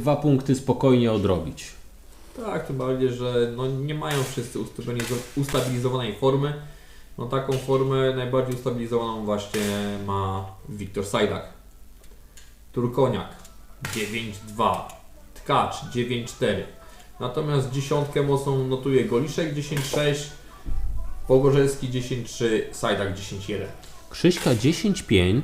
dwa punkty spokojnie odrobić. Tak, tym bardziej, że no nie mają wszyscy ustabilizo- ustabilizowanej formy. No taką formę najbardziej ustabilizowaną właśnie ma Wiktor Sajdak. Turkoniak 9-2, Tkacz 9-4. Natomiast dziesiątkę mocną notuje Goliszek 10-6, Pogorzelski 10-3, Sajdak 10-1. Krzyśka 10-5.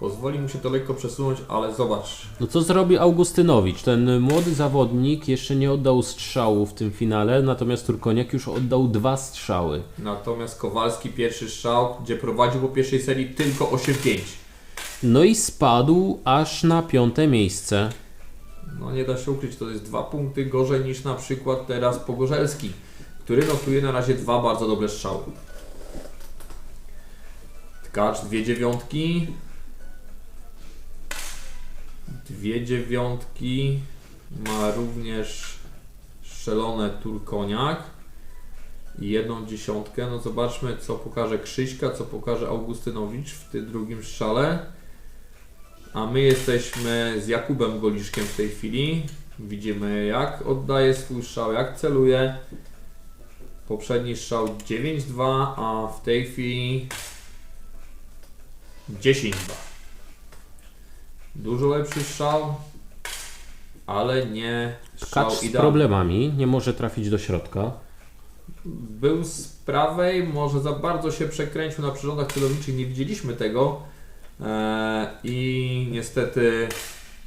Pozwoli mu się to lekko przesunąć, ale zobacz, No co zrobi Augustynowicz? Ten młody zawodnik jeszcze nie oddał strzału w tym finale, natomiast Turkoniak już oddał dwa strzały. Natomiast Kowalski pierwszy strzał, gdzie prowadził po pierwszej serii tylko 8-5. No i spadł aż na piąte miejsce. No nie da się ukryć, to jest dwa punkty gorzej niż na przykład teraz Pogorzelski, który notuje na razie dwa bardzo dobre strzały. Tkacz dwie dziewiątki. Dwie dziewiątki ma również strzelone Turkoniak i jedną dziesiątkę. No zobaczmy co pokaże Krzyśka, co pokaże Augustynowicz w tym drugim strzale. A my jesteśmy z Jakubem Goliszkiem w tej chwili. Widzimy jak oddaje swój strzał, jak celuje. Poprzedni strzał 9-2, a w tej chwili 10-2. Dużo lepszy strzał, ale nie strzał z idealny. problemami, nie może trafić do środka. Był z prawej, może za bardzo się przekręcił na przyrządach celowniczych, nie widzieliśmy tego. Eee, I niestety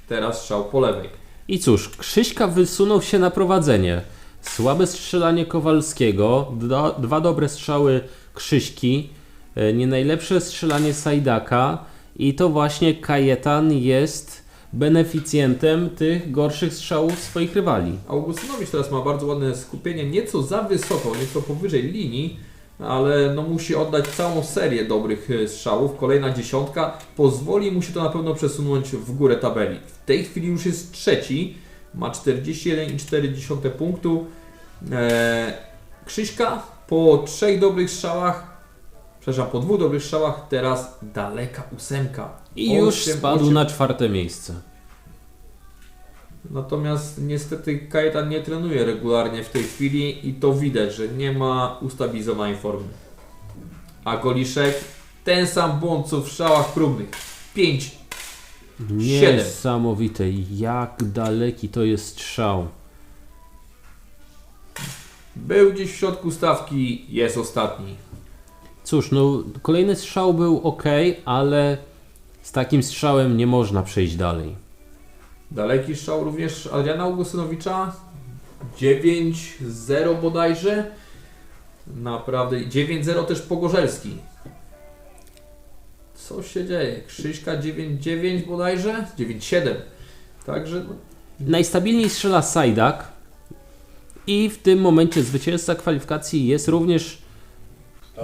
teraz strzał po lewej. I cóż, Krzyśka wysunął się na prowadzenie. Słabe strzelanie Kowalskiego, dwa, dwa dobre strzały Krzyśki, e, nie najlepsze strzelanie Sajdaka i to właśnie Kajetan jest beneficjentem tych gorszych strzałów swoich rywali. Augustynowicz teraz ma bardzo ładne skupienie, nieco za wysoko, nieco powyżej linii, ale no musi oddać całą serię dobrych e, strzałów. Kolejna dziesiątka pozwoli mu się to na pewno przesunąć w górę tabeli. W tej chwili już jest trzeci, ma 41,4 punktu. Eee, Krzyśka po trzech dobrych strzałach, przepraszam, po dwóch dobrych strzałach, teraz daleka ósemka. I już Osiem, spadł osiem. na czwarte miejsce. Natomiast niestety Kajetan nie trenuje regularnie w tej chwili i to widać, że nie ma ustabilizowanej formy. A Goliszek ten sam błąd co w strzałach próbnych. 5. Siedem. Niesamowite, jak daleki to jest strzał. Był gdzieś w środku stawki, jest ostatni. Cóż, no kolejny strzał był ok, ale z takim strzałem nie można przejść dalej. Daleki strzał również Adriana Augustynowicza. 9-0 bodajże. Naprawdę. 9-0 też Pogorzelski. Co się dzieje? Krzyśka 9-9 bodajże? 9-7. Także no, Najstabilniej strzela Sajdak i w tym momencie zwycięzca kwalifikacji jest również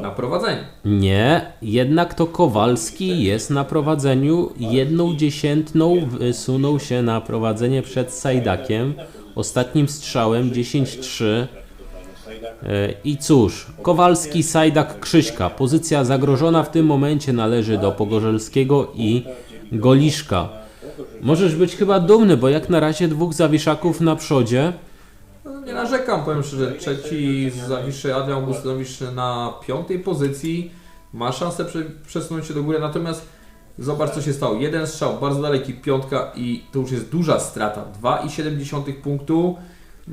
na prowadzeniu. nie, jednak to Kowalski jest na prowadzeniu. Jedną dziesiętną wysunął się na prowadzenie przed Sajdakiem. Ostatnim strzałem 10-3. E, I cóż, Kowalski, Sajdak, Krzyśka. Pozycja zagrożona w tym momencie należy do Pogorzelskiego i Goliszka. Możesz być chyba dumny, bo jak na razie dwóch zawiszaków na przodzie. No, Nie narzekam, powiem szczerze. Trzeci zawiszy Adrian Augustynowicz na piątej pozycji. Ma szansę prze, przesunąć się do góry, natomiast zobacz co się stało. Jeden strzał, bardzo daleki, piątka i to już jest duża strata. 2,7 punktu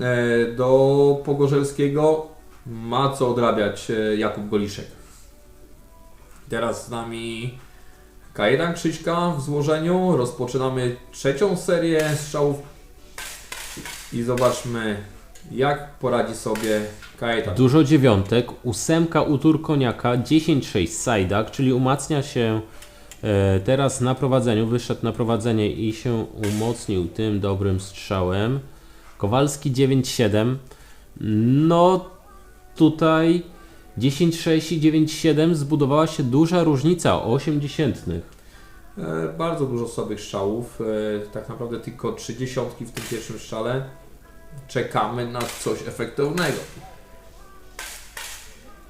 e, do Pogorzelskiego. Ma co odrabiać e, Jakub Goliszek. Teraz z nami Kajetan Krzyśka w złożeniu. Rozpoczynamy trzecią serię strzałów i zobaczmy jak poradzi sobie Kajetan. Dużo dziewiątek, ósemka u Turkoniaka, 10-6 Sajdak, czyli umacnia się e, teraz na prowadzeniu, wyszedł na prowadzenie i się umocnił tym dobrym strzałem. Kowalski 9-7. No tutaj 10-6 i 9-7 zbudowała się duża różnica o 8 dziesiętnych. E, Bardzo dużo słabych strzałów, e, tak naprawdę tylko trzy dziesiątki w tym pierwszym strzale. Czekamy na coś efektownego.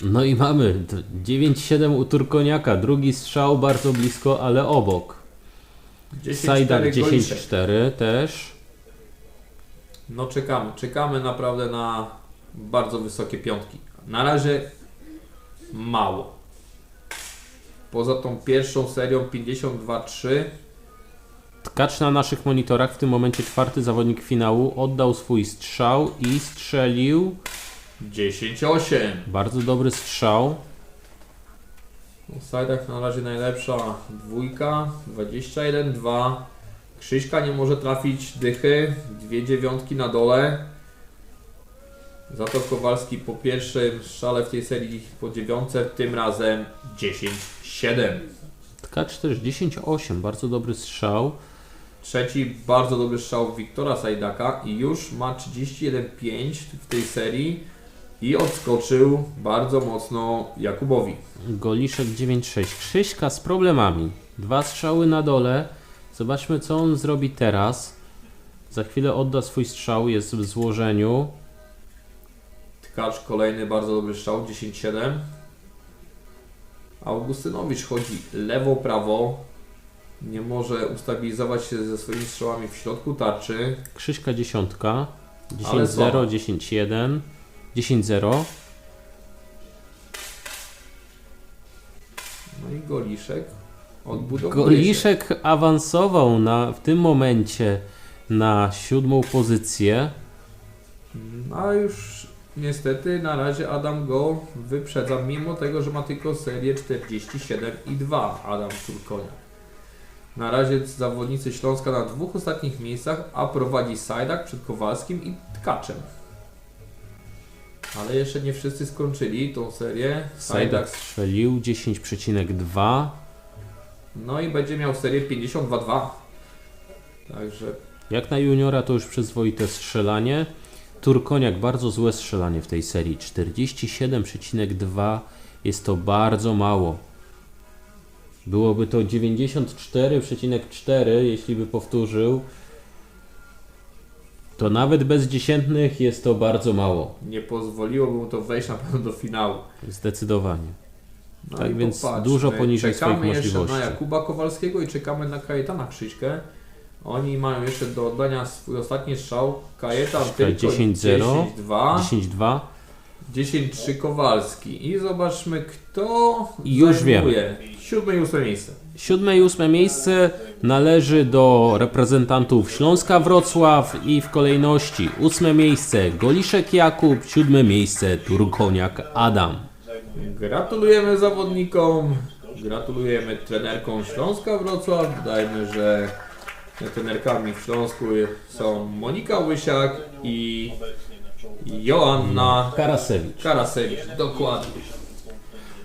No i mamy d- 9-7 u Turkoniaka, drugi strzał bardzo blisko, ale obok. 10 Sajdak cztery Goliszek. 10-4 też. No czekamy, czekamy naprawdę na bardzo wysokie piątki. Na razie mało. Poza tą pierwszą serią 52-3 Tkacz na naszych monitorach, w tym momencie czwarty zawodnik finału, oddał swój strzał i strzelił. 10-8. Bardzo dobry strzał. W sajdach na razie najlepsza dwójka, 21-2. Krzyśka nie może trafić dychy, dwie dziewiątki na dole. Za to Kowalski po pierwszym strzale w tej serii po dziewiątce, tym razem 10-7. Tkacz też 10-8, bardzo dobry strzał. Trzeci bardzo dobry strzał Wiktora Sajdaka i już ma 31-5 w tej serii i odskoczył bardzo mocno Jakubowi. Goliszek 9-6. Krzyśka z problemami. Dwa strzały na dole. Zobaczmy, co on zrobi teraz. Za chwilę odda swój strzał, jest w złożeniu. Tkacz kolejny bardzo dobry strzał, 10-7. Augustynowicz chodzi lewo, prawo. Nie może ustabilizować się ze swoimi strzałami w środku tarczy. Krzyśka dziesiątka. Ale 10-0, słabo. 10-1, 10-0. No i Goliszek odbudowuje się. Goliszek awansował na, w tym momencie na siódmą pozycję. No a już niestety na razie Adam go wyprzedza, mimo tego, że ma tylko serię 47 i 2 Adam Turkonia. Na razie zawodnicy Śląska na dwóch ostatnich miejscach, a prowadzi Sajdak przed Kowalskim i Tkaczem. Ale jeszcze nie wszyscy skończyli tą serię. Sajdak Sajdak. strzelił 10,2. No i będzie miał serię 52-2. Także Jak na juniora to już przyzwoite strzelanie. Turkoniak bardzo złe strzelanie w tej serii. 47,2 jest to bardzo mało. Byłoby to 94,4 jeśli by powtórzył. To nawet bez dziesiętnych jest to bardzo mało. nie pozwoliłoby mu to wejść na pewno do finału. Zdecydowanie. No Tak i więc popatrzmy. dużo poniżej czekamy swoich jeszcze możliwości. na Jakuba Kowalskiego i czekamy na Kajetana Krzyśkę. Oni mają jeszcze do oddania swój ostatni strzał. Kajetan tylko 10-0. 10-2, 10,2. 10-3 Kowalski. I zobaczmy kto już zajmuje siódme i ósme miejsce. Siódme i ósme miejsce należy do reprezentantów Śląska Wrocław i w kolejności ósme miejsce Goliszek Jakub, siódme miejsce Turkoniak Adam. Gratulujemy zawodnikom, gratulujemy trenerkom Śląska Wrocław. Dodajmy, że trenerkami w Śląsku są Monika Łysiak i Joanna Karasewicz. Karasewicz. Dokładnie.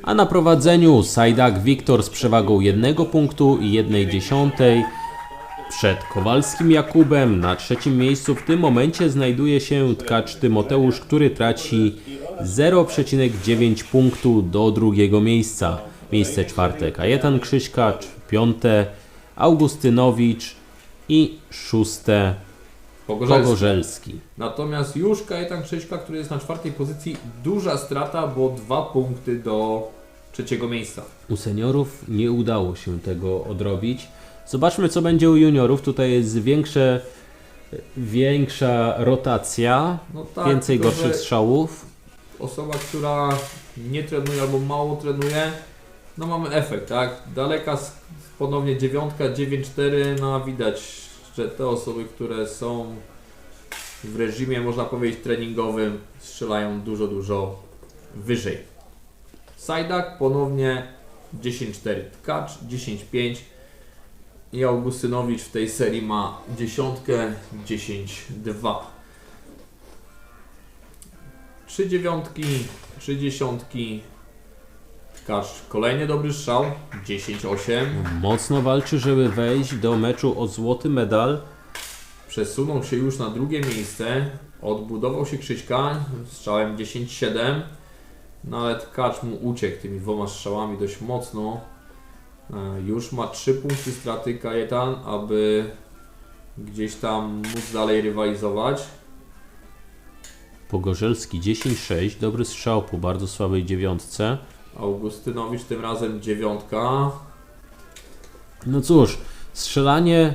A na prowadzeniu Sajdak Wiktor z przewagą jednego punktu i jednej dziesiątej. Przed Kowalskim Jakubem na trzecim miejscu w tym momencie znajduje się tkacz Tymoteusz, który traci 0,9 punktu do drugiego miejsca. Miejsce czwarte Kajetan Krzyśka, cz- piąte Augustynowicz i szóste Pogorzelski. Pogorzelski. Natomiast już Kajetan Krzyśka, który jest na czwartej pozycji, duża strata, bo dwa punkty do trzeciego miejsca. U seniorów nie udało się tego odrobić. Zobaczmy, co będzie u juniorów. Tutaj jest większe, większa rotacja, No tak, więcej gorszych że strzałów. Osoba, która nie trenuje albo mało trenuje, no mamy efekt, tak? Daleka ponownie dziewiątka, 9-4, no widać, że te osoby, które są w reżimie, można powiedzieć, treningowym, strzelają dużo, dużo wyżej. Sajdak ponownie 10-4, Tkacz 10-5 i Augustynowicz w tej serii ma dziesiątkę 10-2. Trzy dziewiątki, trzy dziesiątki. Tkacz kolejny dobry strzał, 10-8. Mocno walczy, żeby wejść do meczu o złoty medal. Przesunął się już na drugie miejsce. Odbudował się Krzyśka strzałem 10-7. No ale Tkacz mu uciekł tymi dwoma strzałami dość mocno. E, Już ma 3 punkty straty Kajetan, aby gdzieś tam móc dalej rywalizować. Pogorzelski 10-6, dobry strzał po bardzo słabej dziewiątce. Augustynowicz tym razem dziewiątka. No cóż, strzelanie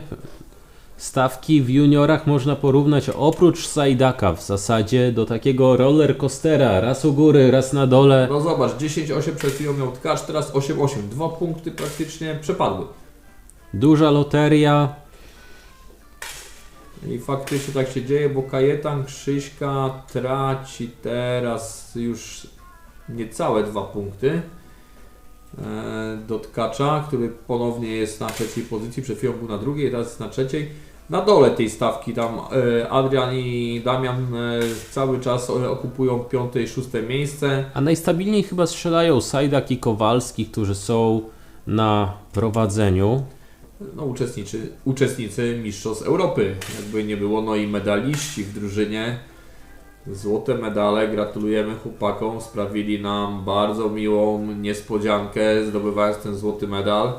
Stawki w juniorach można porównać oprócz Sajdaka w zasadzie do takiego roller coastera, raz u góry, raz na dole. No zobacz, 10-8 przed chwilą miał tkacz, teraz 8-8. Dwa punkty praktycznie przepadły. Duża loteria. I faktycznie tak się dzieje, bo Kajetan Krzyśka traci teraz już niecałe dwa punkty e, do Tkacza, który ponownie jest na trzeciej pozycji, przed chwilą był na drugiej, teraz jest na trzeciej. Na dole tej stawki tam e, Adrian i Damian e, cały czas okupują piąte i szóste miejsce. A najstabilniej chyba strzelają Sajdak i Kowalski, którzy są na prowadzeniu. No, uczestniczy, uczestnicy Mistrzostw Europy, jakby nie było, no i medaliści w drużynie. Złote medale, gratulujemy chłopakom, sprawili nam bardzo miłą niespodziankę, zdobywając ten złoty medal.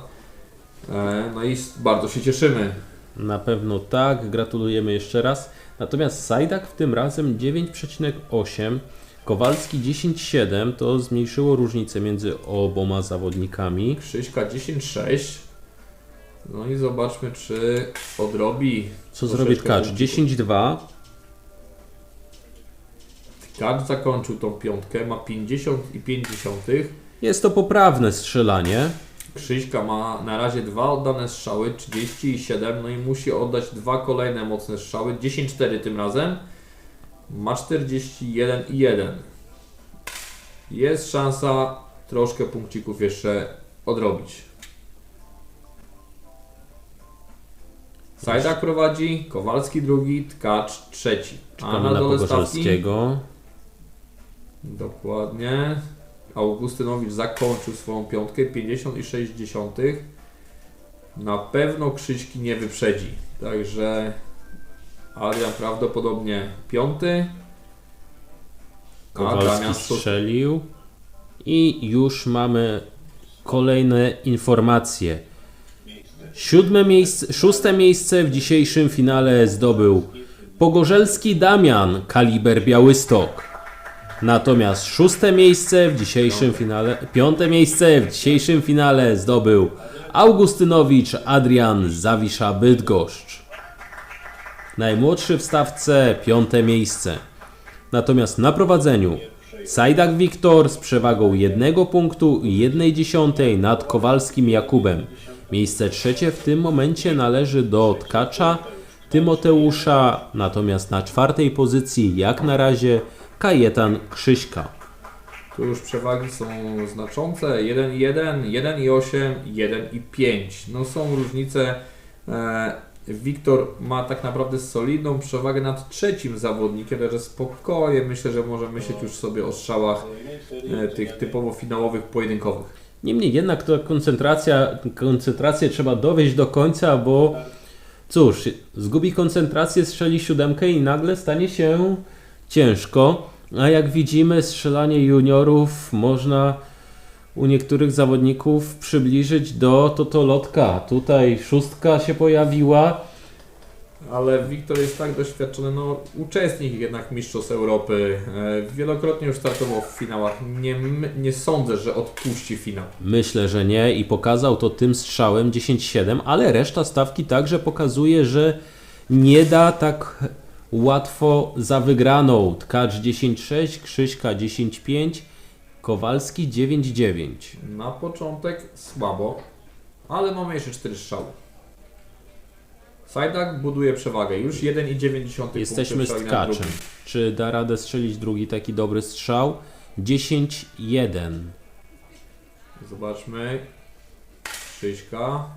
E, No i bardzo się cieszymy. Na pewno tak, gratulujemy jeszcze raz. Natomiast Sajdak w tym razem 9,8, Kowalski 10,7 to zmniejszyło różnicę między oboma zawodnikami. Krzyśka 10-6. No i zobaczmy, czy odrobi. Co zrobi Tkacz? punkcików. 10,2. Tkacz zakończył tą piątkę, ma 50,5. Jest to poprawne strzelanie. Krzyśka ma na razie dwa oddane strzały, 37, no i musi oddać dwa kolejne mocne strzały, 10-4 tym razem. Ma 41 i 1. Jest szansa troszkę punkcików jeszcze odrobić. Sajdak prowadzi, Kowalski drugi, Tkacz trzeci. A Czekamy na na dole stawki Pogorzelskiego. Dokładnie. Augustynowicz zakończył swoją piątkę 50,6. Na pewno Krzyśki nie wyprzedzi. Także Adrian prawdopodobnie piąty. Kowalski strzelił. I już mamy kolejne informacje. Siódme miejsce, szóste miejsce w dzisiejszym finale zdobył Pogorzelski Damian, kaliber Białystok. Natomiast szóste miejsce w dzisiejszym finale, piąte miejsce w dzisiejszym finale zdobył Augustynowicz Adrian Zawisza Bydgoszcz. Najmłodszy w stawce piąte miejsce. Natomiast na prowadzeniu Sajdak Wiktor z przewagą jednego punktu i jednej dziesiątej nad Kowalskim Jakubem. Miejsce trzecie w tym momencie należy do Tkacza Tymoteusza, natomiast na czwartej pozycji jak na razie Kajetan Krzyśka. Tu już przewagi są znaczące. 1,1, 1,8, 1,5. No są różnice. E, Wiktor ma tak naprawdę solidną przewagę nad trzecim zawodnikiem, także spokojnie myślę, że może myśleć już sobie o strzałach e, tych typowo finałowych, pojedynkowych. Niemniej jednak ta koncentracja, koncentrację trzeba dowieść do końca, bo cóż, zgubi koncentrację, strzeli siódemkę i nagle stanie się ciężko. A jak widzimy, strzelanie juniorów można u niektórych zawodników przybliżyć do totolotka. Tutaj szóstka się pojawiła. Ale Wiktor jest tak doświadczony, no uczestnik jednak Mistrzostw Europy. E, wielokrotnie już startował w finałach. Nie, nie sądzę, że odpuści finał. Myślę, że nie i pokazał to tym strzałem 10-7, ale reszta stawki także pokazuje, że nie da tak łatwo za wygraną. Tkacz 10-6, Krzyśka 10-5, Kowalski 9-9. Na początek słabo, ale mamy jeszcze 4 strzały. Sajdak buduje przewagę. Już 1,9 Jesteśmy z Tkaczem. Czy da radę strzelić drugi taki dobry strzał? 10-1. Zobaczmy. Krzyśka.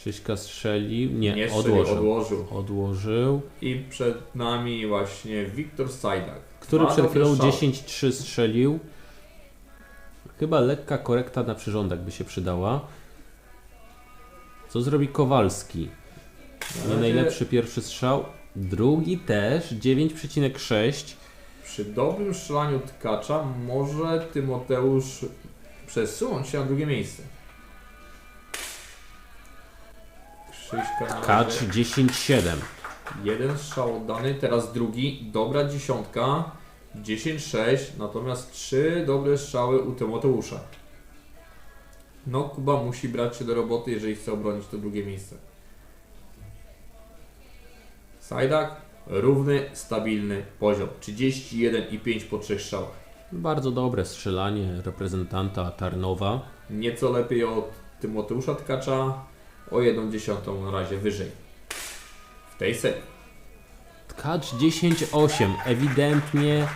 Krzyśka strzelił, nie, Nie odłożył. odłożył. Odłożył. I przed nami właśnie Wiktor Sajdak. Który przed chwilą strzały. 10-3 strzelił. Chyba lekka korekta na przyrządek by się przydała. Co zrobi Kowalski? Nie najlepszy pierwszy strzał. Drugi też 9,6. Przy dobrym strzelaniu Tkacza może Tymoteusz przesunąć się na drugie miejsce. Krzyśka na Kacz razie. 10,7. Jeden strzał oddany, teraz drugi, dobra dziesiątka, 10-6, natomiast trzy dobre strzały u Tymoteusza. No, Kuba musi brać się do roboty, jeżeli chce obronić to drugie miejsce. Sajdak, równy, stabilny poziom. 31,5 po trzech strzałach. Bardzo dobre strzelanie reprezentanta Tarnowa. Nieco lepiej od Tymoteusza Tkacza, o 1 dziesiątą na razie wyżej. W tej serii. Tkacz 10-8. Ewidentnie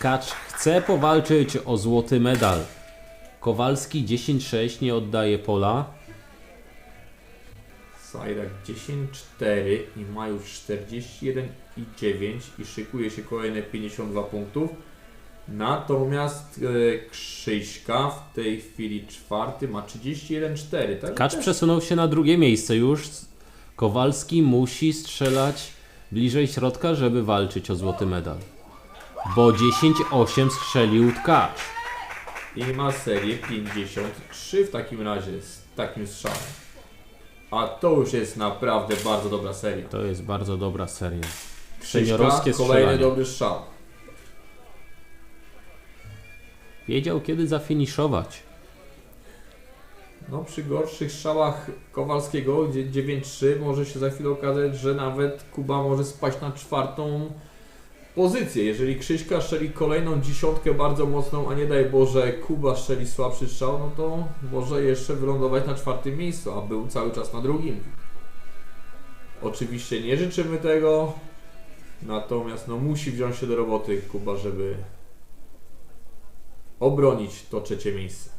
Tkacz chce powalczyć o złoty medal. Kowalski 10-6 nie oddaje pola. Sajdak 10-4 i ma już 41,9 i szykuje się kolejne 52 punktów. Natomiast e, Krzyśka w tej chwili czwarty ma 31,4. Tak? Tkacz Też przesunął się na drugie miejsce już. Kowalski musi strzelać bliżej środka, żeby walczyć o złoty medal. Bo 10-8 strzelił Tkacz. I ma serię 53 w takim razie z takim strzałem. A to już jest naprawdę bardzo dobra seria. To jest bardzo dobra seria. Krzyśka, Seniorowskie kolejny strzelanie. dobry strzał. Wiedział kiedy zafiniszować. No przy gorszych strzałach Kowalskiego, gdzie 9-3, może się za chwilę okazać, że nawet Kuba może spaść na czwartą pozycję. Jeżeli Krzyśka strzeli kolejną dziesiątkę bardzo mocną, a nie daj Boże Kuba strzeli słabszy strzał, no to może jeszcze wylądować na czwartym miejscu, a był cały czas na drugim. Oczywiście nie życzymy tego, natomiast no musi wziąć się do roboty Kuba, żeby obronić to trzecie miejsce.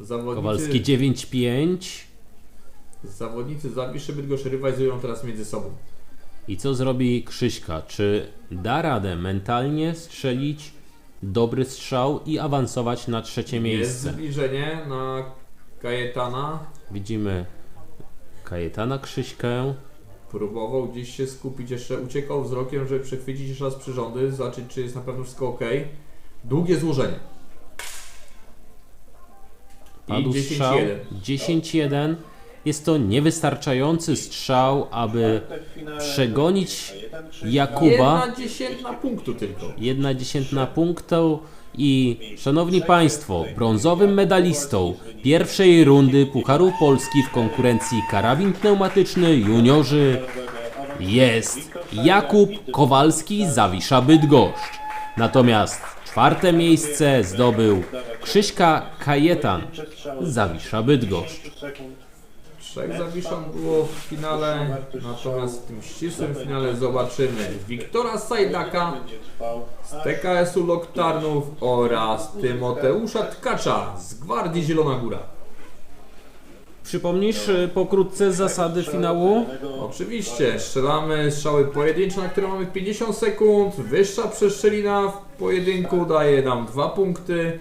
Zawodnicy, Kowalski 9-5. zawodnicy Zawiszy Bydgoszcz rywalizują teraz między sobą. I co zrobi Krzyśka? Czy da radę mentalnie strzelić dobry strzał i awansować na trzecie Jest miejsce? zbliżenie na Kajetana. Widzimy Kajetana Krzyśkę. Próbował gdzieś się skupić, jeszcze uciekał wzrokiem, żeby przechwycić jeszcze raz przyrządy, zobaczyć czy jest na pewno wszystko ok. Długie złożenie. I Padł 10-1. strzał 10-1. Jest to niewystarczający strzał, aby przegonić Jakuba. Jedna dziesiętna punktu tylko. Jedna dziesiętna punktu i szanowni Państwo, brązowym medalistą pierwszej rundy Pucharu Polski w konkurencji karabin pneumatyczny juniorzy jest Jakub Kowalski Zawisza Bydgoszcz. Natomiast czwarte miejsce zdobył Krzyśka Kajetan Zawisza Bydgoszcz. Trzech zawiszon było w finale, natomiast w tym ścisłym finale zobaczymy Wiktora Sajdaka z TKS-u Loktarnów oraz Tymoteusza Tkacza z Gwardii Zielona Góra. Przypomnisz y, pokrótce zasady finału? Oczywiście, strzelamy strzały pojedyncze, na które mamy 50 sekund. Wyższa przestrzelina w pojedynku daje nam 2 punkty.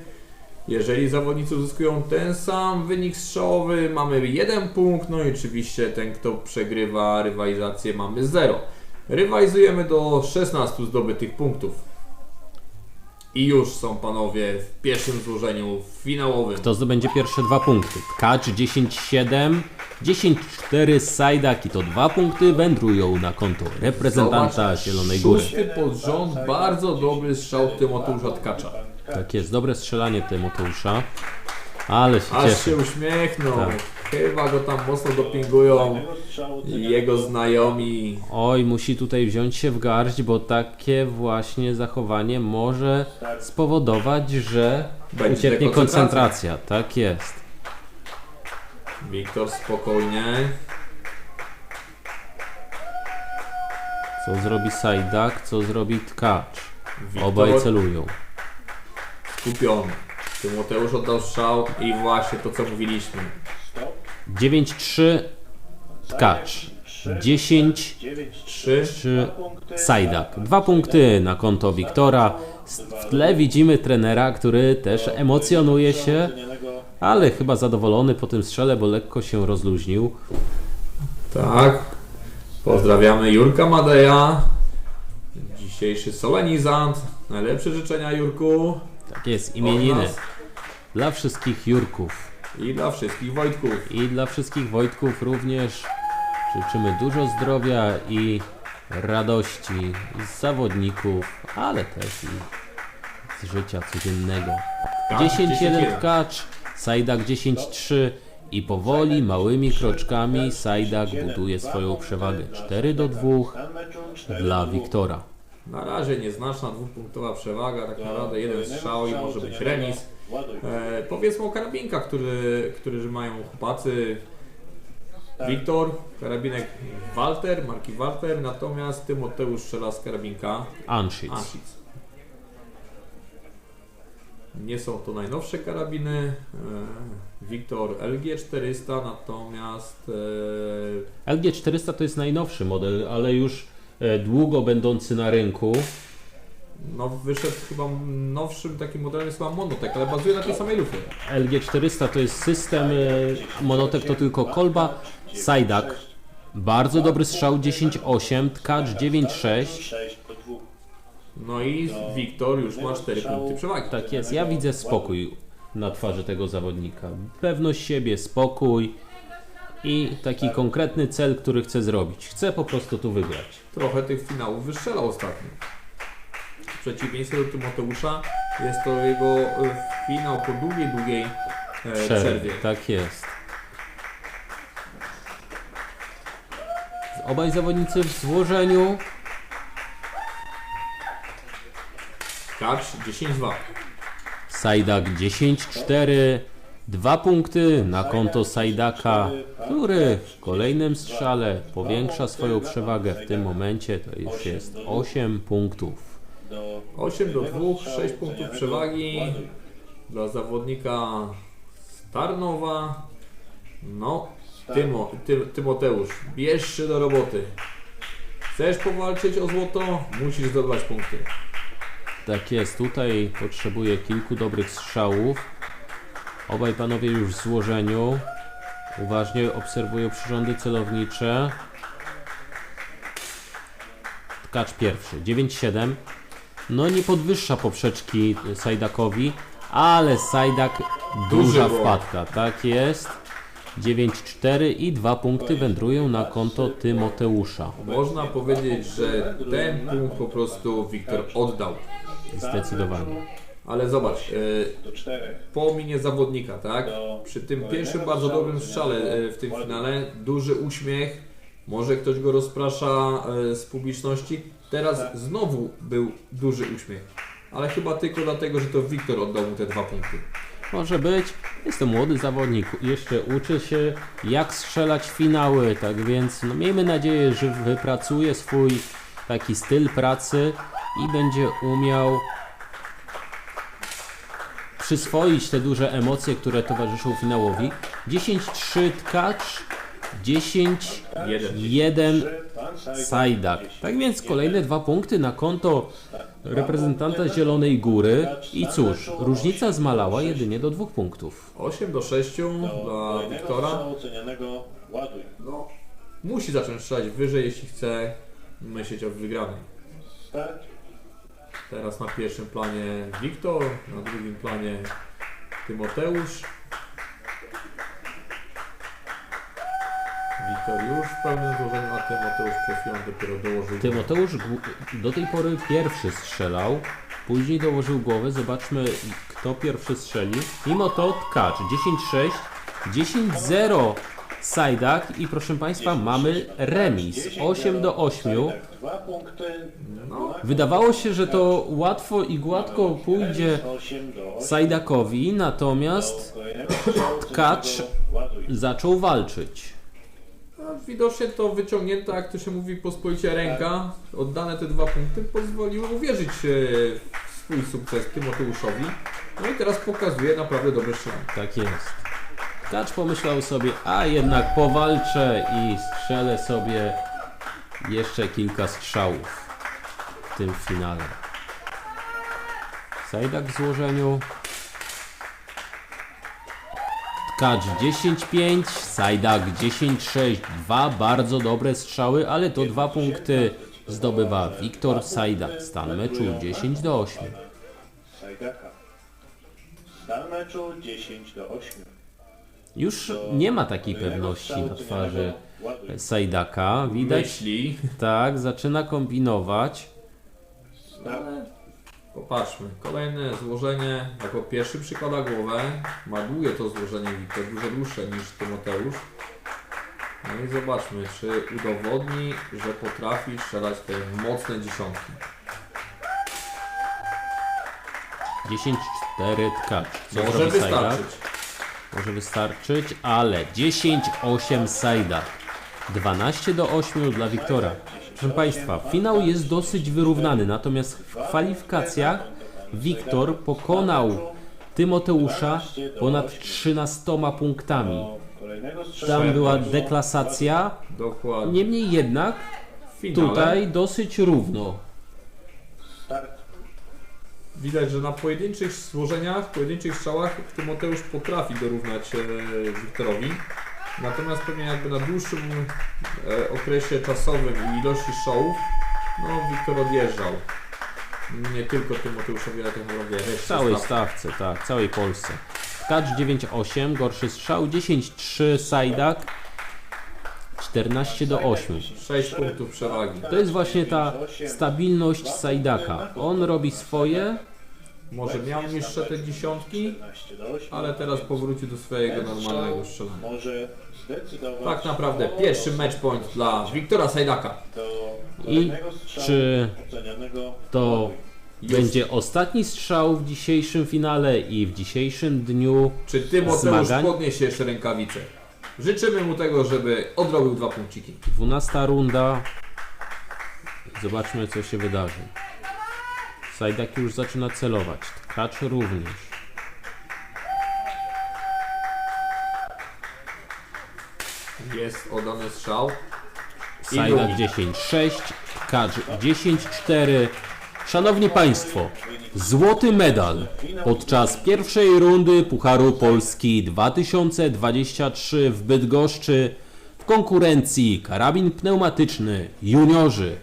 Jeżeli zawodnicy uzyskują ten sam wynik strzałowy, mamy 1 punkt. No i oczywiście ten, kto przegrywa rywalizację, mamy 0. Rywalizujemy do 16 zdobytych punktów. I już są panowie w pierwszym złożeniu finałowym. Kto zdobędzie pierwsze dwa punkty? Tkacz 10-7, 10-4 Sajdak i to dwa punkty wędrują na konto reprezentanta Zobacz, Zielonej Góry. Szósty pod rząd, bardzo dobry strzał Tymoteusza Tkacza. Tak jest, dobre strzelanie Tymoteusza. Ale się Aż cieszę. się uśmiechnął. Tak. Chyba go tam mocno dopingują jego znajomi. Oj, musi tutaj wziąć się w garść, bo takie właśnie zachowanie może spowodować, że Będzie dekoncentracja. koncentracja. Tak jest. Wiktor spokojnie. Co zrobi Sajdak, co zrobi Tkacz? Wiktor Obaj celują. Skupiony. Tymoteusz oddał strzał i właśnie to co mówiliśmy. 9-3 Tkacz. 10 Trzy. 3 Sajdak. Dwa punkty na konto Wiktora. W tle widzimy trenera, który też emocjonuje się, ale chyba zadowolony po tym strzele, bo lekko się rozluźnił. Tak. Pozdrawiamy Jurka Madeja. Dzisiejszy solenizant. Najlepsze życzenia Jurku. Tak jest, imieniny dla wszystkich Jurków I dla wszystkich Wojtków. i dla wszystkich Wojtków również życzymy dużo zdrowia i radości z zawodników, ale też i z życia codziennego. Tak, 10-1 10-1. Tkacz, Sajdak 10-3 I powoli, małymi kroczkami Sajdak buduje swoją przewagę 4 do 2 Stan meczu 4 dla. Wiktora. Na razie nieznaczna dwupunktowa przewaga, tak naprawdę jeden strzał i może być remis. E, powiedzmy o karabinkach, który, którzy mają chłopacy. Tak. Wiktor, karabinek Walter, marki Walter, natomiast Tymoteusz strzela z karabinka Anschitz. Anschitz. Nie są to najnowsze karabiny. E, Wiktor LG400, natomiast e, LG400 to jest najnowszy model, ale już długo będący na rynku. no, wyszedł chyba nowszym takim modelem jest chyba Monotek, ale bazuje na tej samej lufie. LG400 to jest system, e, Monotek to tylko kolba, Sajdak. Bardzo dobry strzał 10.8, tkacz 9.6. 6 do 2. No i Wiktor już ma 4 punkty przewagi. Tak jest, ja widzę spokój na twarzy tego zawodnika. Pewność siebie, spokój i taki konkretny cel, który chce zrobić. Chce po prostu tu wygrać. Trochę tych finałów wystrzelał ostatnio. W przeciwieństwie do Tymoteusza jest to jego e, finał po długiej, długiej e, Przerwy. przerwie. Tak jest. Obaj zawodnicy w złożeniu. Kacz 10-2. Sajdak 10-4. Dwa punkty na konto Sajdaka, który w kolejnym strzale powiększa swoją przewagę. W tym momencie to już jest 8 punktów. Do 8 do 2, 6 punktów przewagi dla zawodnika Starnowa. No, Tymo, Ty, Tymoteusz, bierz się do roboty. Chcesz powalczyć o złoto? Musisz zdobywać punkty. Tak jest, tutaj potrzebuje kilku dobrych strzałów. Obaj panowie już w złożeniu. Uważnie obserwują przyrządy celownicze. Tkacz pierwszy, 9-7. No nie podwyższa poprzeczki Sajdakowi, ale Sajdak duża wpadka, tak jest. 9-4 i dwa punkty wędrują na konto Tymoteusza. Można powiedzieć, że ten punkt po prostu Wiktor oddał. Zdecydowanie. Ale zobacz, e, do 4. po minie zawodnika, tak? Przy tym pierwszym bardzo dobrym strzale e, w tym finale, duży uśmiech, może ktoś go rozprasza e, z publiczności. Teraz znowu był duży uśmiech, ale chyba tylko dlatego, że to Wiktor oddał mu te dwa punkty. Może być. Jest to młody zawodnik, jeszcze uczy się jak strzelać finały, tak więc no, miejmy nadzieję, że wypracuje swój taki styl pracy i będzie umiał przyswoić te duże emocje, które towarzyszą finałowi. 10-3 tkacz, 10 Jeden. 1 Pan Sajdak. Sajdak. Tak więc kolejne dwa punkty na konto reprezentanta Zielonej Góry. I cóż, różnica zmalała jedynie do dwóch punktów. 8 do 6 Do dla Wiktora. No, musi zacząć strzelać wyżej, jeśli chce myśleć o wygranej. Teraz na pierwszym planie Wiktor, na drugim planie Tymoteusz. Wiktor już w pełnym złożeniu, a Tymoteusz przed chwilą dopiero dołożył. Tymoteusz do tej pory pierwszy strzelał, później dołożył głowę. Zobaczmy, kto pierwszy strzeli. Mimo to tkacz 10-6, 10-0 Sajdak i proszę Państwa, mamy remis 8 do 8. Sajdak dwa punkty. No, Wydawało się, że to łatwo i gładko pójdzie 8 do 8. Sajdakowi, natomiast Tkacz. zaczął walczyć. a widocznie to wyciągnięta, jak to się mówi, pospolicie ręka, oddane te dwa punkty pozwoliły uwierzyć e, w swój sukces Tymoteuszowi. No i teraz pokazuje naprawdę dobre strzelanie. Tak jest. Tkacz pomyślał sobie, a jednak powalczę i strzelę sobie jeszcze kilka strzałów w tym finale. Sajdak w złożeniu. Tkacz 10-5, Sajdak 10-6. Dwa bardzo dobre strzały, ale to dwa punkty zdobywa Wiktor Sajdak. Stan meczu 10 do 8. Sajdaka. Stan meczu 10 do 8. Już nie ma takiej pewności na twarzy. Sajdaka. Widać, Myśli, tak, zaczyna kombinować. Start. Popatrzmy. Kolejne złożenie, jako pierwszy przykłada głowę. Ma długie to złożenie Wiktor, dużo dłuższe niż Tymoteusz. No i zobaczmy, czy udowodni, że potrafi strzelać te mocne dziesiątki. 10-4 tkacz. Co Może zrobi Sajdak? wystarczyć. Może wystarczyć, ale 10-8 Sajdak. 12 do 8 dla Wiktora. Proszę Państwa, finał jest dosyć wyrównany, natomiast w kwalifikacjach Wiktor pokonał Tymoteusza ponad 13 punktami. Tam była deklasacja, Dokładnie. niemniej jednak tutaj dosyć równo. Widać, że na pojedynczych złożeniach, pojedynczych strzałach Tymoteusz potrafi dorównać e, Wiktorowi. Natomiast pewnie jakby na dłuższym e, okresie czasowym i ilości strzałów, no Wiktor odjeżdżał. Nie tylko Tymoteuszowi, ale tak naprawdę W całej stawce, tak, w całej Polsce. Tkacz 9-8, gorszy strzał 10-3 Sajdak 14 do 8. 6 punktów przewagi. To jest właśnie ta stabilność Sajdaka. On robi swoje, Może miał niższe te dziesiątki, 14 do 8. ale teraz powrócił do swojego normalnego strzelania. Może zdecydować Tak naprawdę pierwszy match point dla Wiktora Sajdaka. I czy to będzie ostatni strzał w dzisiejszym finale i w dzisiejszym dniu Czy Tymoteusz Zmagań? podniesie jeszcze rękawice? Życzymy mu tego, żeby odrobił dwa punkciki. 12 runda. Zobaczmy co się wydarzy. Sajdak już zaczyna celować, Tkacz również. Jest oddany strzał. I Sajdak drugi. 10-6, Tkacz 10-4. Szanowni Państwo, złoty medal podczas pierwszej rundy Pucharu Polski 2023 w Bydgoszczy w konkurencji karabin pneumatyczny juniorzy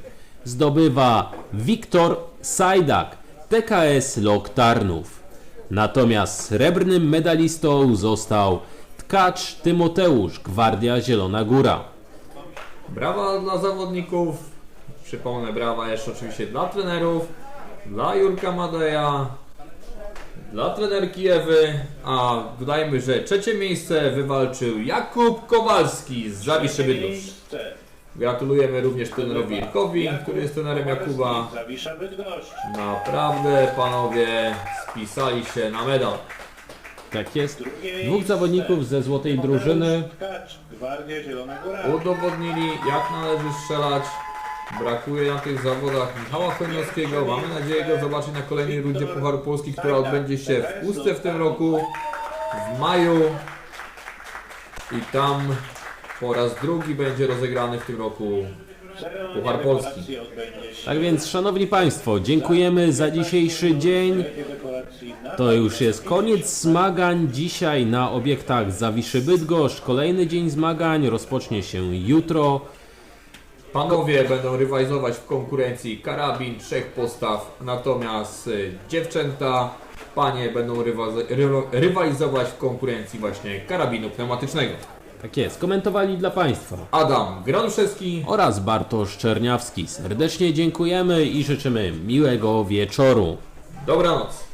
zdobywa Wiktor Sajdak, TKS Lok Tarnów. Natomiast srebrnym medalistą został Tkacz Tymoteusz, Gwardia Zielona Góra. Brawa dla zawodników. Przypomnę, brawa jeszcze oczywiście dla trenerów, dla Jurka Madeja, dla trenerki Ewy, a dodajmy, że trzecie miejsce wywalczył Jakub Kowalski z Zawiszy Bydgoszcz. Gratulujemy również trenerowi Irkowi, który jest trenerem Jakuba. Naprawdę panowie spisali się na medal. Tak jest. Dwóch zawodników ze złotej drużyny. Udowodnili jak należy strzelać. Brakuje na tych zawodach Michała Chojnowskiego. Mamy nadzieję go zobaczyć na kolejnej rundzie Pucharu Polski, która odbędzie się w Ustce w tym roku, w maju. I tam po raz drugi będzie rozegrany w tym roku. Puchar Polski. Tak więc, szanowni państwo, dziękujemy za dzisiejszy dzień. To już jest koniec zmagań dzisiaj na obiektach Zawiszy Bydgoszcz. Kolejny dzień zmagań rozpocznie się jutro. Panowie będą rywalizować w konkurencji karabin trzech postaw, natomiast y, dziewczęta, panie będą rywa- ry- rywalizować w konkurencji właśnie karabinu pneumatycznego. Tak jest, komentowali dla państwa. Adam Gronszewski, Oraz Bartosz Czerniawski. Serdecznie dziękujemy i życzymy miłego wieczoru. dobranoc.